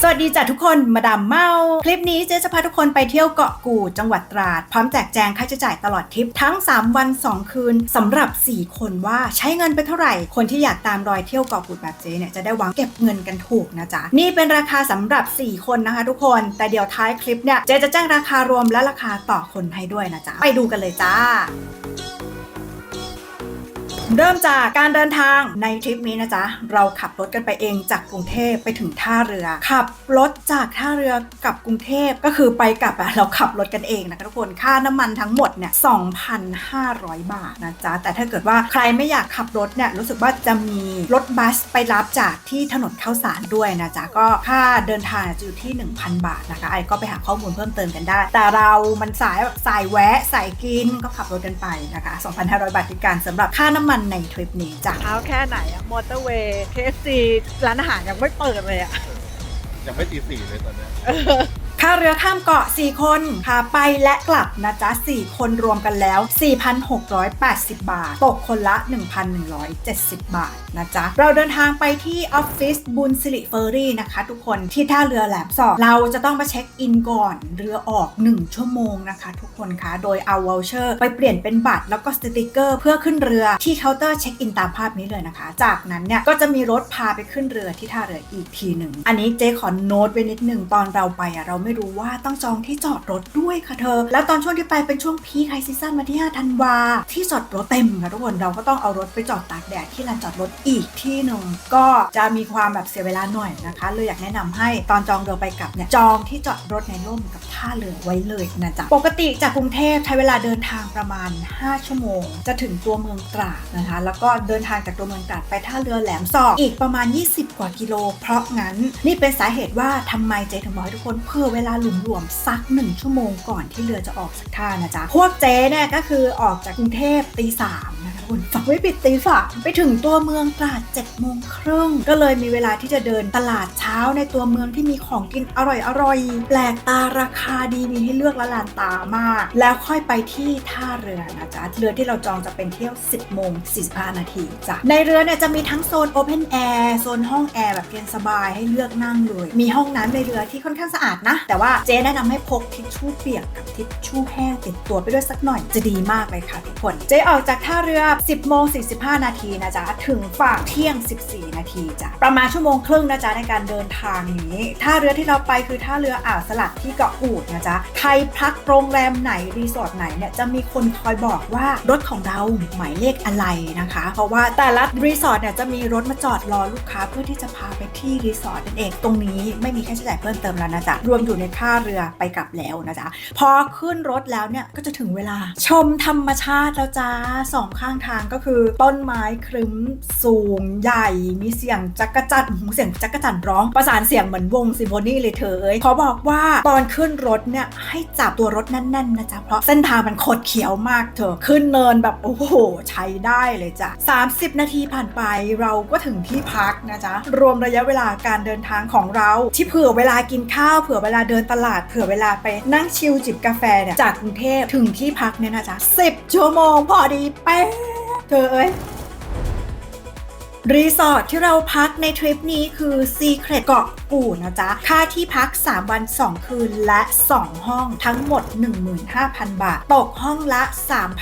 สวัสดีจ้ะทุกคนมาดามเมา คลิปนี้เจ๊จะพาทุกคนไปเที่ยวเกาะกูดจังหวัดตราด พร้อมแจกแจงค่าใช้จ่ายตลอดทริปทั้ง 3 วัน 2 คืนสำหรับ 4 คนว่าใช้เงินไปเท่าไหร่ คนที่อยากตามรอยเที่ยวเกาะกูดแบบเจ๊เนี่ยจะได้วางเก็บเงินกันถูกนะจ๊ะ นี่เป็นราคาสำหรับ 4 คนนะคะ ทุกคนแต่เดี๋ยวท้ายคลิปเนี่ยเจ๊จะแจ้งราคารวมและราคาต่อคนให้ด้วยนะจ๊ะไปดูกันเลยจ้า เริ่มจากการเดินทางในทริปนี้นะจ๊ะ เราขับรถกันไปเองจากกรุงเทพไปถึงท่าเรือ ขับรถจากท่าเรือกลับกรุงเทพก็คือไปกลับอะเราขับรถกันเองนะคะทุกคนค่าน้ำมันทั้งหมดเนี่ย2,500 บาทนะจ๊ะ แต่ถ้าเกิดว่าใครไม่อยากขับรถเนี่ยรู้สึกว่าจะมีรถบัสไปรับจากที่ถนนข้าวสารด้วยนะจ๊ะ ก็ค่าเดินทางจะอยู่ที่ 1,000 บาทนะคะไอ้ก็ไปหาข้อมูลเพิ่มเติมกันได้ แต่เรามันสายแบบสายแวะสายกินก็ขับรถกันไปนะคะ2,500 บาทคือการสำหรับค่าน้ำมันในทริปนี้จ้ะเช้าแค่ไหนอะมอเตอร์เวย์เคฟซีร้านอาหารยังไม่เปิดเลยอะยังไม่ตีสี่เลยตอนเนี้ย ค่าเรือข้ามเกาะ 4 คนพาไปและกลับนะจ๊ะ 4 คนรวมกันแล้ว 4,680 บาท ตกคนละ 1,170 บาทนะจ๊ะ เราเดินทางไปที่ออฟฟิศบุญสิริเฟอร์รี่นะคะ ทุกคนที่ท่าเรือแหลมสอบเราจะต้องมาเช็คอินก่อนเรือออก 1 ชั่วโมงนะคะ ทุกคนคะโดยเอาวอลเชอร์ไปเปลี่ยนเป็นบัตรแล้วก็สติกเกอร์เพื่อขึ้นเรือที่เคาน์เตอร์เช็คอินตามภาพนี้เลยนะคะ จากนั้นเนี่ยก็จะมีรถพาไปขึ้นเรือที่ท่าเรืออีกทีหนึ่งอันนี้เจ๊ขอโน้ตไว้นิดหนึ่งตอนเราไปอะเราไม่รู้ว่าต้องจองที่จอดรถด้วยค่ะเธอ แล้วตอนช่วงที่ไปเป็นช่วงพีคไฮซีซั่นวันที่5ธันวาที่จอดรถเต็มค่ะทุกคนเราก็ต้องเอารถไปจอดตากแดดที่ลานจอดรถอีกที่หนึ่งก็จะมีความแบบเสียเวลาหน่อยนะคะเลยอยากแนะนำให้ตอนจองเรือไปกลับเนี่ยจองที่จอดรถในร่มกับท่าเรือไว้เลยนะจ๊ะปกติจากกรุงเทพใช้เวลาเดินทางประมาณ 5 ชั่วโมง จะถึงตัวเมืองตราดนะคะ แล้วก็เดินทางจากตัวเมืองตราดไปท่าเรือแหลมสอบอีกประมาณ 20 กว่ากิโล เพราะงั้นนี่เป็นสาเหตุว่าทำไมเจถึงบอกให้ทุกคนเพื่อเวลาหลุมๆสักหนึ่งชั่วโมงก่อนที่เรือจะออกสักท่านะจ๊ะพวกเจ๊เนี่ยก็คือออกจากกรุงเทพตีสามนะคะ คุณฟังไม่ผิดตีสามไปถึงตัวเมืองตราด7จ็ดโมงครึ่งก็เลยมีเวลาที่จะเดินตลาดเช้าในตัวเมืองที่มีของกินอร่อยๆแปลกตาราคาดีมีให้เลือกละลานตามาก แล้วค่อยไปที่ท่าเรือนะจ๊ะเรือที่เราจองจะเป็นเที่ยว 10โมง45นาทีจ้ะในเรือเนี่ยจะมีทั้งโซนโอเพนแอร์โซนห้องแอร์แบบเย็นสบายให้เลือกนั่งเลย มีห้องน้ำในเรือที่ค่อนข้างสะอาดนะ แต่ว่าเจ๊แนะนำให้พกทิชชู่เปียกกับทิชชู่แห้งติดตัวไปด้วยสักหน่อยจะดีมากเลยค่ะทุกคน เจ๊ออกจากท่าเรือ10โมง45 นาทีนะจ๊ะ ถึงฝั่งเที่ยง 14 นาทีจ้ะ ประมาณชั่วโมงครึ่งนะจ๊ะในการเดินทางนี้ท่าเรือที่เราไปคือท่าเรืออ่าวสลัดที่เกาะกูดนะจ๊ะ ใครพักโรงแรมไหนรีสอร์ทไหนเนี่ยจะมีคนคอยบอกว่ารถของเราหมายเลขอะไรนะคะ เพราะว่าแต่ละรีสอร์ทเนี่ยจะมีรถมาจอดรอลูกค้าเพื่อที่จะพาไปที่รีสอร์ทนั่นเอง ตรงนี้ไม่มีค่าใช้จ่ายเพิ่มเติมแล้วนะจ๊ะ รวมอยู่ในค่าเรือไปกลับแล้วนะจ๊ะ พอขึ้นรถแล้วเนี่ยก็จะถึงเวลา ชมธรรมชาติแล้วจ้าสองข้างทางก็คือ ต้นไม้ครึ้มสูงใหญ่ มีเสียงจักรจันหือเสียงจักรจันร้อง ประสานเสียงเหมือนวงซิมโฟนีเลยเธอเอ้ยขอบอกว่าตอนขึ้นรถเนี่ยให้จับตัวรถแน่นๆนะจ๊ะเพราะเส้นทางมันคดเขียวมากเธอขึ้นเนินแบบโอ้โห ใช้ได้เลยจ้ะ30 นาทีผ่านไปเราก็ถึงที่พักนะจ๊ะรวมระยะเวลาการเดินทางของเรา ที่เผื่อเวลากินข้าวเผื่อเวลาเดินตลาดเผื่อเวลาไปนั่งชิลจิบกาแฟเนี่ยจากกรุงเทพถึงที่พักเนี่ยนะจ๊ะ10ชั่วโมงพอดีเป๊ะ เธอเอ้ย รีสอร์ทที่เราพักในทริปนี้คือซีเครตเกาะ กู่นะจ๊ะ ค่าที่พัก 3 วัน 2 คืนและ 2 ห้องทั้งหมด 15,000 บาท ตกห้องละ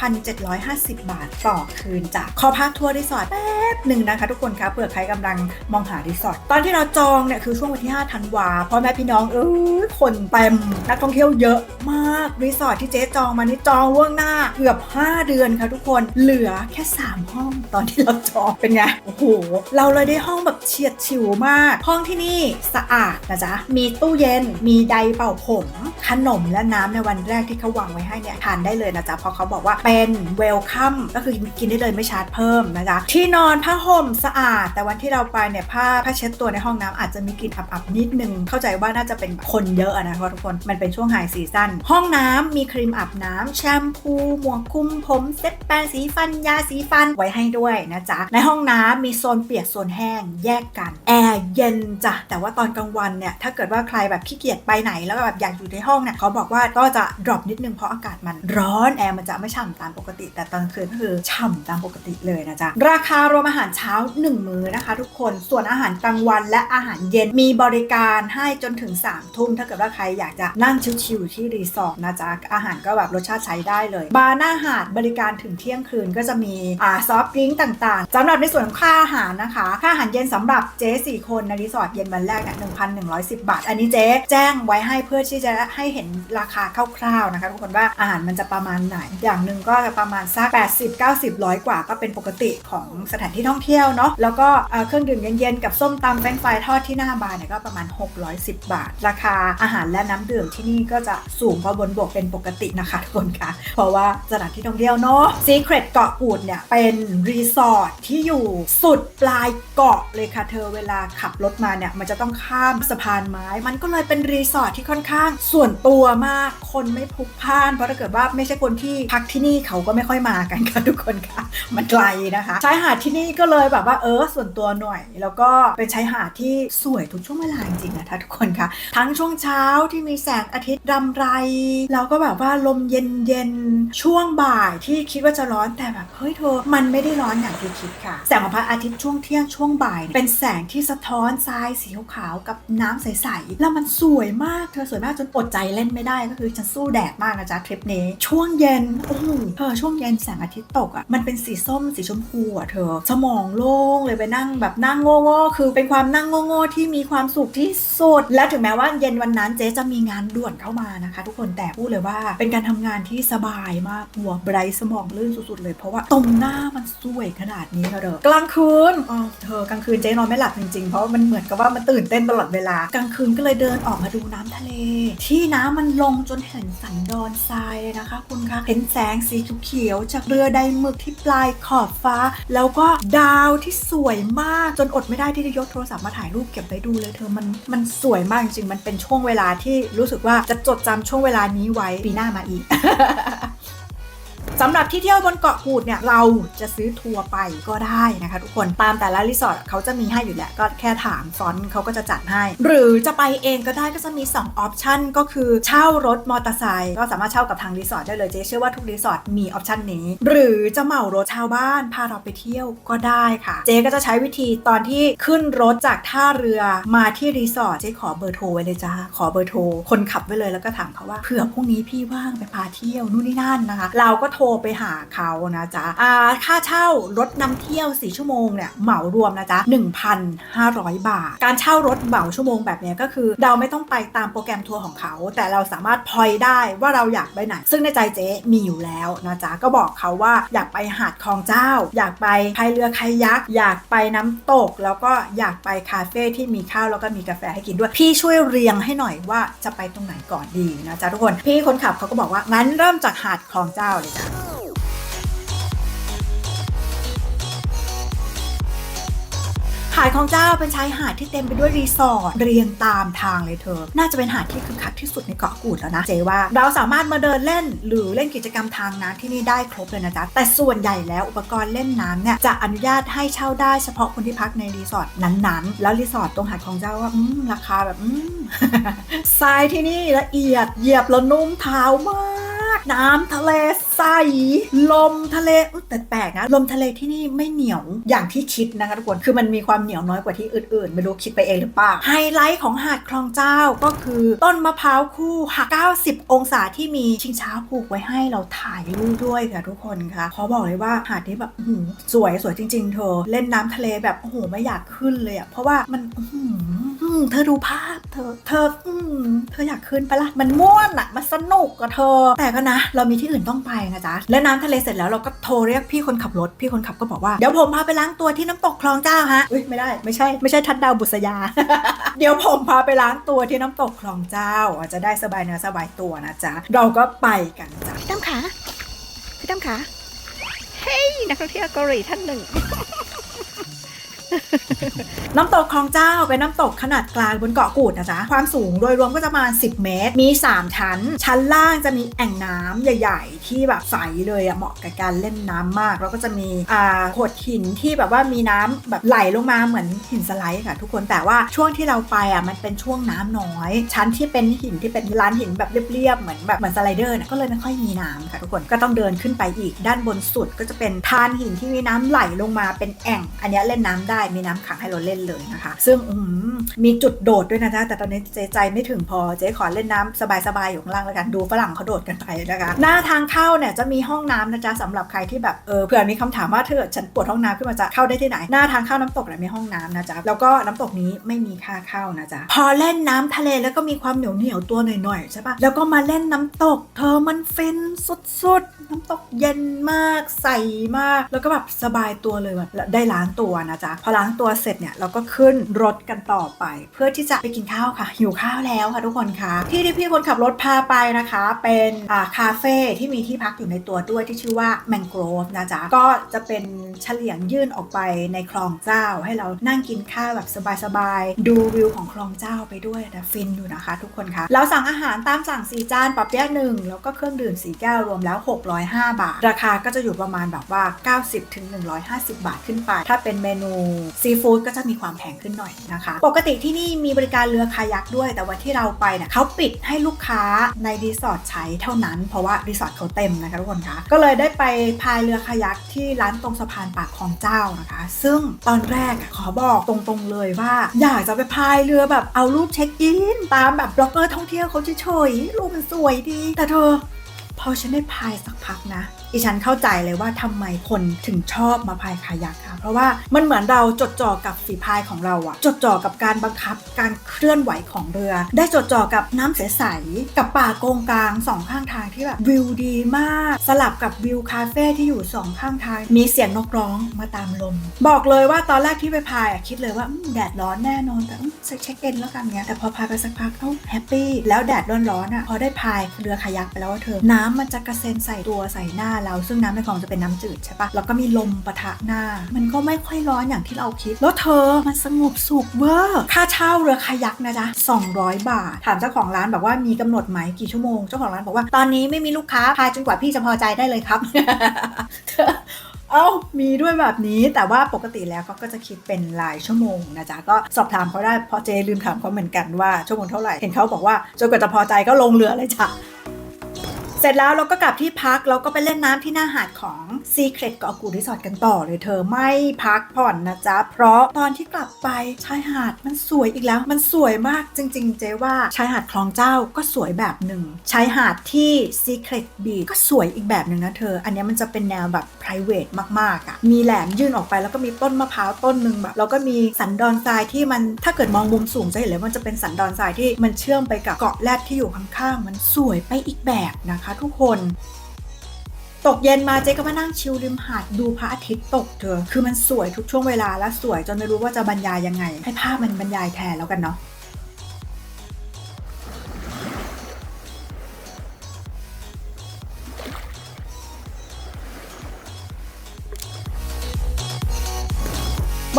3,750 บาทต่อคืนจ้ะขอพักทัวร์รีสอร์ทแป๊บหนึ่งนะคะทุกคนคะเผื่อใครกำลังมองหารีสอร์ทตอนที่เราจองเนี่ยคือช่วงวันที่ 5 ธันวาพ่อแม่พี่น้องเอ้ยคนเต็มนักท่องเที่ยวเยอะมากรีสอร์ทที่เจ๊จองมานี่จองล่วงหน้าเกือบ 5 เดือนค่ะทุกคนเหลือแค่ 3 ห้องตอนที่เราจองเป็นไงโอ้โหเราเลยได้ห้องแบบเฉียดฉิวมาก ห้องที่นี่สะอาดนะจ๊ะ มีตู้เย็น มีไดร์เป่าผม ขนมและน้ำในวันแรกที่เขาวางไว้ให้เนี่ยทานได้เลยนะจ๊ะ เพราะเขาบอกว่าเป็นเวลคัมก็คือกินได้เลยไม่ชาร์จเพิ่มนะจ๊ะ ที่นอนผ้าห่มสะอาด แต่วันที่เราไปเนี่ยผ้าผ้าเช็ดตัวในห้องน้ำอาจจะมีกลิ่นอับๆนิดนึง เข้าใจว่าน่าจะเป็นคนเยอะนะทุกคน มันเป็นช่วงไฮซีซั่น ห้องน้ำมีครีมอาบน้ำแชมพู หมวกคุมผมเซ็ตแปรงสีฟัน ยาสีฟันไว้ให้ด้วยนะจ๊ะ ในห้องน้ำมีโซนเปียกโซนแห้งแยกกัน แอร์เย็นจ้ะ แต่ว่าตอนอนกลางวันเนี่ยถ้าเกิดว่าใครแบบขี้เกียจไปไหนแล้วแบบอยากอยู่ในห้องเนี่ยเขาบอกว่าก็จะ drop นิดนึงเพราะอากาศมันร้อนแอร์มันจะไม่ฉ่ำตามปกติ แต่ตอนคืนก็คือฉ่ำตามปกติเลยนะจ๊ะราคารวมอาหารเช้า 1 มื้อนะคะ ทุกคนส่วนอาหารกลางวันและอาหารเย็นมีบริการให้จนถึง3ามทุ่มถ้าเกิดว่าใครอยากจะนั่งชิวๆที่รีสอร์ทนะจ๊ะอาหารก็แบบรสชาติใช้ได้เลย บาร์หน้าหาดบริการถึงเที่ยงคืนก็จะมีอ่าซอฟต์ดริงก์ต่างๆสำหรับในส่วนของค่าอาหารนะคะ ค่าอาหารเย็นสำหรับเจ๊สี่คนในรีสอร์ทเย็นวันแรก1,110 บาท อันนี้เจ๊แจ้งไว้ให้เพื่อที่จะให้เห็นราคาคร่าวๆนะคะทุกคนว่าอาหารมันจะประมาณไหน อย่างหนึ่งก็จะประมาณสัก80 90ร้อยกว่าก็เป็นปกติของสถานที่ท่องเที่ยวเนาะแล้วก็เครื่องดื่มเย็นๆกับส้มตำแฟรนช์ฟรายทอดที่หน้าบาร์เนี่ยก็ประมาณ 610 บาท ราคาอาหารและน้ำดื่มที่นี่ก็จะสูงกว่าบนบกเป็นปกตินะคะทุกคนค่ะเพราะว่าสถานที่ท่องเที่ยวเนาะซีเครตเกาะกูดเนี่ยเป็นรีสอร์ทที่อยู่สุดปลายเกาะเลยค่ะเธอเวลาขับรถมาเนี่ยมันจะต้องข้ามสะพานไม้ มันก็เลยเป็นรีสอร์ทที่ค่อนข้างส่วนตัวมาก คนไม่พลุกพล่าน เพราะถ้าเกิดว่าไม่ใช่คนที่พักที่นี่เขาก็ไม่ค่อยมากันค่ะทุกคนค่ะ มันไกลนะคะชายหาดที่นี่ก็เลยแบบว่าเออส่วนตัวหน่อย แล้วก็เป็นชายหาดที่สวยทุกช่วงเวลาจริงๆนะคะทุกคนค่ะ ทั้งช่วงเช้าที่มีแสงอาทิตย์รำไร แล้วก็แบบว่าลมเย็นๆช่วงบ่ายที่คิดว่าจะร้อนแต่แบบเฮ้ยเธอมันไม่ได้ร้อนอย่างที่คิดค่ะ แสงของพระอาทิตย์ช่วงเที่ยงช่วงบ่ายเยเป็นแสงที่สะท้อนทรายสีขาวๆกับน้ำใสๆ แล้วมันสวยมาก เธอสวยมากจนอดใจเล่นไม่ได้ก็คือฉันสู้แดดมากนะจ๊ะทริปนี้ ช่วงเย็นโอ้โหเธอช่วงเย็นแสงอาทิตย์ตกอะ มันเป็นสีส้มสีชมพูอะเธอ สมองโล่งเลยไปนั่งแบบนั่งโง่ๆคือเป็นความนั่งโง่ๆที่มีความสุขที่สุด และถึงแม้ว่าเย็นวันนั้นเจ๊จะมีงานด่วนเข้ามานะคะ ทุกคนแต่พูดเลยว่า เป็นการทำงานที่สบายมากหัวไบรท์สมองลื่นสุดๆเลยเพราะว่าตรงหน้ามันสวยขนาดนี้ค่ะเธอกลางคืนอ๋อเธอกลางคืนเจ๊นอนไม่หลับจริงๆเพราะมันเหมือนกับว่ามันตื่นเต้นตลอดเวลากลางคืนก็เลยเดินออกมาดูน้ำทะเล ที่น้ำมันลงจนเห็นสันดอนทรายเลยนะคะ คุณคะเห็นแสงสีเขียวจากเรือใดหมึกที่ปลายขอบฟ้า แล้วก็ดาวที่สวยมากจนอดไม่ได้ที่จะยกโทรศัพท์มาถ่ายรูปเก็บไว้ดูเลยเธอมันมันสวยมากจริงๆมันเป็นช่วงเวลาที่รู้สึกว่าจะจดจำช่วงเวลานี้ไว้ปีหน้ามาอีก สำหรับที่เที่ยวบนเกาะกูดเนี่ยเราจะซื้อทัวร์ไปก็ได้นะคะทุกคนตามแต่ละรีสอร์ทเขาจะมีให้อยู่แหละก็แค่ถามฟอนต์เขาก็จะจัดให้ หรือจะไปเองก็ได้ก็จะมี2ออปชันก็คือเช่ารถมอเตอร์ไซค์ก็สามารถเช่ากับทางรีสอร์ทได้เลยเจ๊เชื่อว่าทุกรีสอร์ทมีออปชันนี้ หรือจะเหมารถชาวบ้านพาเราไปเที่ยวก็ได้ค่ะ เจ๊ก็จะใช้วิธีตอนที่ขึ้นรถจากท่าเรือมาที่รีสอร์ทเจ๊ขอเบอร์โทรไว้เลยจ้าขอเบอร์โทรคนขับไว้เลยแล้วก็ถามเขาว่าเผื่อพรุ่งนี้พี่ว่างไปพาเที่ยวนู่นนี่นั่นนะคะ เราก็โทรไปหาเขานะจ๊ะค่าเช่ารถนำเที่ยว 4 ชั่วโมงเนี่ยเหมารวมนะจ๊ะ 1,500 บาท การเช่ารถเหมาชั่วโมงแบบเนี้ยก็คือ เราไม่ต้องไปตามโปรแกรมทัวร์ของเขา แต่เราสามารถพอยได้ว่าเราอยากไปไหน ซึ่งในใจเจ๊มีอยู่แล้วนะจ๊ะ ก็บอกเขาว่าอยากไปหาดคลองเจ้า อยากไปพายเรือคายัก อยากไปน้ำตก แล้วก็อยากไปคาเฟ่ที่มีข้าวแล้วก็มีกาแฟให้กินด้วย พี่ช่วยเรียงให้หน่อยว่าจะไปตรงไหนก่อนดีนะจ๊ะทุกคน พี่คนขับเขาก็บอกว่างั้นเริ่มจากหาดคลองเจ้าเลยจ้ะหาดของเจ้าเป็นชายหาดที่เต็มไปด้วยรีสอร์ทเรียงตามทางเลยเธอ น่าจะเป็นหาดที่คึกคักที่สุดในเกาะกูดแล้วนะ เจว่า เราสามารถมาเดินเล่น หรือเล่นกิจกรรมทางน้ำที่นี่ได้ครบเลยนะจ๊ะ แต่ส่วนใหญ่แล้วอุปกรณ์เล่นน้ำเนี่ยจะอนุญาตให้เช่าได้เฉพาะคนที่พักในรีสอร์ทนั้นๆ แล้วรีสอร์ทตรงหาดของเจ้าว่าราคาแบบทรายที่นี่ละเอียดเหยียบแล้วนุ่มเท้ามาก น้ำทะเลใส ลมทะเลอุ๊ยแต่แปลกนะลมทะเลที่นี่ไม่เหนียวอย่างที่คิดนะคะทุกคนคือมันมีความเหนียวน้อยกว่าที่อื่นๆไม่รู้คิดไปเองหรือเปล่าไฮไลท์ของหาดคลองเจ้าก็คือต้นมะพร้าวคู่หัก90 องศาที่มีชิงช้าผูกไว้ให้เราถ่ายรูปด้วยค่ะทุกคนค่ะขอบอกเลยว่าหาดนี้แบบอื้อสวยสวยจริง ๆ เธอ เล่นน้ำทะเลแบบโอ้โหไม่อยากขึ้นเลยอะเพราะว่ามันอื้อหืออืมเธอดูภาพเธอเธออืมเธออยากขึ้นไปละมันม่วนอะมันสนุกกับเธอแต่ก็นะ เรามีที่อื่นต้องไปนะจ๊ะ และน้ำทะเลเสร็จแล้วเราก็โทรเรียกพี่คนขับรถ พี่คนขับก็บอกว่า เดี๋ยวผมพาไปล้างตัวที่น้ำตกคลองเจ้าฮะอุ้ยไม่ได้ไม่ใช่ไม่ใช่ทัดดาวบุษยา เดี๋ยวผมพาไปล้างตัวที่น้ำตกคลองเจ้าจจะได้สบายเนื้อสบายตัวนะจ๊ะ เราก็ไปกันจ้ะพี่ตั้มขาพี่ตั้มขาเฮ้ยนักท่องเที่ยวเกาหลีท่านหนึ่ง น้ำตกคลองเจ้าเป็นน้ำตกขนาดกลางบนเกาะกูดนะจ๊ะ ความสูงโดยรวมก็จะประมาณ 10 เมตร มี 3 ชั้น ชั้นล่างจะมีแอ่งน้ำใหญ่ ๆ ที่แบบใสเลยอะเหมาะกับการเล่นน้ำมาก แล้วก็จะมีอ่าโขดหินที่แบบว่ามีน้ำแบบไหลลงมาเหมือนหินสไลด์ค่ะ ทุกคนแต่ว่าช่วงที่เราไปอะมันเป็นช่วงน้ำน้อย ชั้นที่เป็นหินที่เป็นร้านหินแบบเรียบๆเหมือนแบบเหมือนสไลเดอร์นี่ยก็เลยไม่ค่อยมีน้ำค่ะทุกคนก็ต้องเดินขึ้นไปอีก ด้านบนสุดก็จะเป็นทานหินที่มีน้ำไหลลงมาเป็นแอ่ง อันนี้เล่นน้ำได้มีน้ำขังให้เราเล่นเลยนะคะ ซึ่งมมีจุดโดดด้วยนะจ๊ะแต่ตอนนี้เจ๊ใจไม่ถึงพอเจ๊ขอเล่นน้ำสบายๆอยู่ข้างล่างแล้วกันดูฝรั่งเขาโดดกันไปนะคะ หน้าทางเข้าเนี่ยจะมีห้องน้ำนะจ๊ะสำหรับใครที่แบบเออเผื่อมีคำถามว่าเกิดฉันปวดห้องน้ำขึ้นมาจะเข้าได้ที่ไหน หน้าทางเข้าน้ำตกเนี่ยมีห้องน้ำนะจ๊ะแล้วก็น้ำตกนี้ไม่มีค่าเข้านะจ๊ะพอเล่นน้ำทะเลแล้วก็มีความเหนียวเหนียวๆตัวหน่อยๆใช่ปะแล้วก็มาเล่นน้ำตก เธอมันฟินสุดๆน้ำตกเย็นมากใสมาก แล้วก็แบบสบายตัวเลยแบบได้ล้างตัวนะจ๊ะพอล้างตัวเสร็จเนี่ยเราก็ขึ้นรถกันต่อไป เพื่อที่จะไปกินข้าวค่ะ หิวข้าวแล้วค่ะทุกคนคะที่ที่พี่คนขับรถพาไปนะคะ เป็นอ่าคาเฟ่ที่มีที่พักอยู่ในตัวด้วยที่ชื่อว่าแมงโกรฟนะจ๊ะ ก็จะเป็นเฉลียงยื่นออกไปในคลองเจ้า ให้เรานั่งกินข้าวแบบสบายๆ ดูวิวของคลองเจ้าไปด้วยนะฟินอยู่นะคะ ทุกคนคะเราสั่งอาหารตามสั่งสี่จานปรับเปี๊ยะหนึ่งแล้วก็เครื่องดื่มสี่แก้วรวมแล้ว 605 บาท ราคาก็จะอยู่ประมาณแบบว่า 90ถึง150 บาทขึ้นไป ถ้าเป็นเมนูซีฟู้ดก็จะมีความแพงขึ้นหน่อยนะคะ ปกติที่นี่มีบริการเรือคายักด้วย แต่วันที่เราไปเนี่ยเขาปิดให้ลูกค้าในรีสอร์ทใช้เท่านั้น เพราะว่ารีสอร์ทเขาเต็มนะคะทุกคนคะก็เลยได้ไปพายเรือคายักที่ร้านตรงสะพานปากคลองเจ้านะคะ ซึ่งตอนแรกขอบอกตรงๆเลยว่า อยากจะไปพายเรือแบบเอารูปเช็คอินตามแบบบล็อกเกอร์ท่องเที่ยวเขาเฉยๆรูปมันสวยดี แต่เธอพอฉันได้พายสักพักนะ อีฉันเข้าใจเลยว่าทำไมคนถึงชอบมาพายคายักค่ะ เพราะว่ามันเหมือนเราจดจ่อกับฝีพายของเราอะจดจ่อกับการบังคับการเคลื่อนไหวของเรือ ได้จดจ่อกับน้ำใสๆกับป่าโกงกลางสองข้างทางที่แบบวิวดีมาก สลับกับวิวคาเฟ่ที่อยู่สองข้างทาง มีเสียงนกร้องมาตามลม บอกเลยว่าตอนแรกที่ไปพายอะคิดเลยว่าแดดร้อนแน่นอนแต่อืมเช็คเอนแล้วกันเนี้ยแต่พอพายไปสักพักเอ้าแฮปปี้แล้วแดดร้อนๆอะพอได้พายเรือคายักไปแล้วว่าเธอ น้ำมันจะกระเซ็นใส่ตัวใส่หน้าเรา ซึ่งน้ำในคลองจะเป็นน้ำจืดใช่ปะแล้วก็มีลมปะทะหน้า มันก็ไม่ค่อยร้อนอย่างที่เราคิด แล้วเธอมันสงบสุขเวอร์ค่าเช่าเรือคายักนะจ๊ะ200 บาท ถามเจ้าของร้านบอกว่ามีกำหนดไหมกี่ชั่วโมง เจ้าของร้านบอกว่าตอนนี้ไม่มีลูกค้าพายจนกว่าพี่จะพอใจได้เลยครับเอ้ามีด้วยแบบนี้แต่ว่าปกติแล้วเขาก็จะคิดเป็นรายชั่วโมงนะจ๊ะ ก็สอบถามเขาได้เพราะเจลืมถามเขาเหมือนกันว่าชั่วโมงเท่าไหร่ เห็นเขาบอกว่าจนกว่าจะพอใจก็ลงเรือเลยจ้ะ เสร็จแล้วเราก็กลับที่พักเราก็ไปเล่นน้ำที่หน้าหาดของ Secret เกาะกูดรีสอร์ทกันต่อเลยเธอไม่พักผ่อนนะจ๊ะ เพราะตอนที่กลับไปชายหาดมันสวยอีกแล้ว มันสวยมากจริง ๆ เจ๊ว่าชายหาดคลองเจ้าก็สวยแบบหนึ่งชายหาดที่ Secret Beach ก็สวยอีกแบบหนึ่งนะเธอ อันนี้มันจะเป็นแนวแบบ private มากๆอะ่ะมีแหลมยื่นออกไปแล้วก็มีต้นมะพร้าวต้นหนึ่งแบบแล้วก็มีสันดอนทรายที่มันถ้าเกิดมองมุมสูงจะเห็นเลยมันจะเป็นสันดอนทรายที่มันเชื่อมไปกับเกาะแรดที่อยู่ข้างๆมันสวยไปอีกแบบนะคะทุกคน ตกเย็นมาเจ๊ก็มานั่งชิลริมหาดดูพระอาทิตย์ตกเธอ คือมันสวยทุกช่วงเวลาและสวยจนไม่รู้ว่าจะบรรยายยังไง ให้ภาพมันบรรยายแทนแล้วกันเนาะ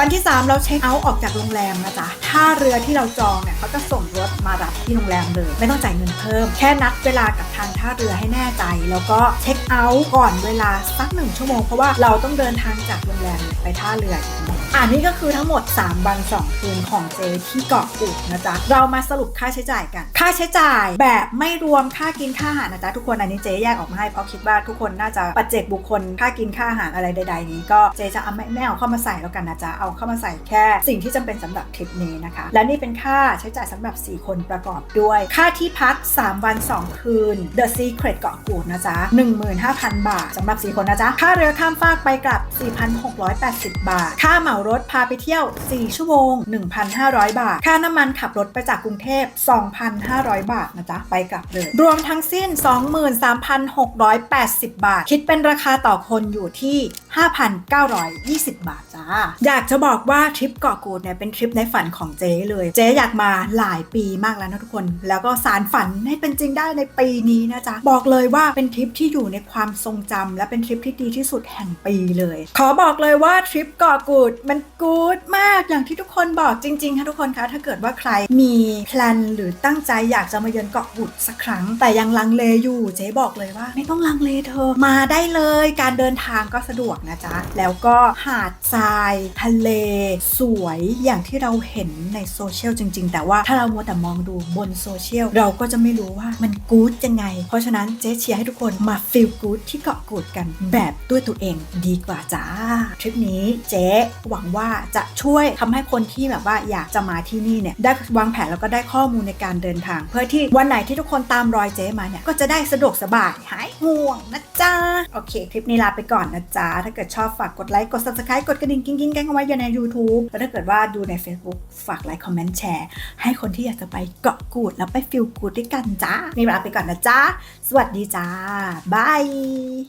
วันที่ 3 เราเช็คเอาท์ออกจากโรงแรมนะจ๊ะท่าเรือที่เราจองเนี่ยเขาจะส่งรถมารับที่โรงแรมเลยไม่ต้องจ่ายเงินเพิ่ม แค่นัดเวลากับทางท่าเรือให้แน่ใจ แล้วก็เช็คเอาท์ก่อนเวลาสักหนึ่งชั่วโมงเพราะว่าเราต้องเดินทางจากโรงแรมไปท่าเรืออีกที อ่านี่ก็คือทั้งหมด 3 วัน 2 คืนของเจที่เกาะกูดนะจ๊ะ เรามาสรุปค่าใช้จ่ายกัน ค่าใช้จ่ายแบบไม่รวมค่ากินค่าอาหารนะจ๊ะ ทุกคนอันนี้เจแยกออกมาให้เพราะคิดว่าทุกคนน่าจะปัจเจกบุคคลค่ากินค่าอาหารอะไรใด ๆ นี้ก็เจจะเอาไม่ไม่เอาเข้ามาใส่แล้วกันนะจ๊ะ เอาเข้ามาใส่แค่ สิ่งที่จำเป็นสำหรับทริปนี้นะคะ และนี่เป็นค่าใช้จ่ายสำหรับ 4 คนประกอบด้วย ค่าที่พัก 3 วัน 2 คืน The Secret เกาะกูดนะจ๊ะ15,000 บาทสำหรับ 4 คนนะจ๊ะ ค่าเรือข้ามฟากไปกลับ 4,680 บาท ค่าเหมารถพาไปเที่ยว 4 ชั่วโมง 1,500 บาท ค่าน้ำมันขับรถไปจากกรุงเทพ 2,500 บาทนะจ๊ะ ไปกลับเลย รวมทั้งสิ้น 23,680 บาท คิดเป็นราคาต่อคนอยู่ที่ 5,920 บาทจ้า อยากจะบอกว่าทริปเกาะกูดเนี่ยเป็นทริปในฝันของเจ๊เลย เจ๊อยากมาหลายปีมากแล้วนะทุกคน แล้วก็สารฝันให้เป็นจริงได้ในปีนี้นะจ๊ะ บอกเลยว่าเป็นทริปที่อยู่ในความทรงจำและเป็นทริปที่ดีที่สุดแห่งปีเลย ขอบอกเลยว่าทริปเกาะกูดมันกูดมากอย่างที่ทุกคนบอกจริงๆค่ะทุกคนคะถ้าเกิดว่าใครมีแพลนหรือตั้งใจอยากจะมาเยือนเกาะกูดสักครั้ง แต่ยังลังเลอยู่ เจ๊บอกเลยว่า ไม่ต้องลังเลเธอมาได้เลย การเดินทางก็สะดวกนะจ๊ะ แล้วก็หาดทราย ทะเล สวยอย่างที่เราเห็นในโซเชียลจริง ๆ แต่ว่าถ้าเรามัวแต่มองดูบนโซเชียลเราก็จะไม่รู้ว่ามันกู๊ดยังไง เพราะฉะนั้นเจ๊เชียร์ให้ทุกคนมาฟีลกู๊ดที่เกาะกูดกันแบบด้วยตัวเองดีกว่าจ้าทริปนี้เจ๊หวังว่าจะช่วยทำให้คนที่แบบว่าอยากจะมาที่นี่เนี่ยได้วางแผนแล้วก็ได้ข้อมูลในการเดินทาง เพื่อที่วันไหนที่ทุกคนตามรอยเจ๊มาเนี่ยก็จะได้สะดวกสบายหายห่วงนะจ๊ะโอเค คลิปนี้ลาไปก่อนนะจ๊ะถ้าเกิดชอบฝากกดไลค์ กด subscribe กดกระดิ่งกิ้งกิ้งกังเอาไว้อยู่ใน YouTube แล้วถ้าเกิดว่าดูใน Facebook ฝากไลค์ คอมเมนต์แชร์ ให้คนที่อยากจะไปเกาะกูด แล้วไปฟิลกูดด้วยกันจ้านี่ลาไปก่อนนะจ้าสวัสดีจ้าบาย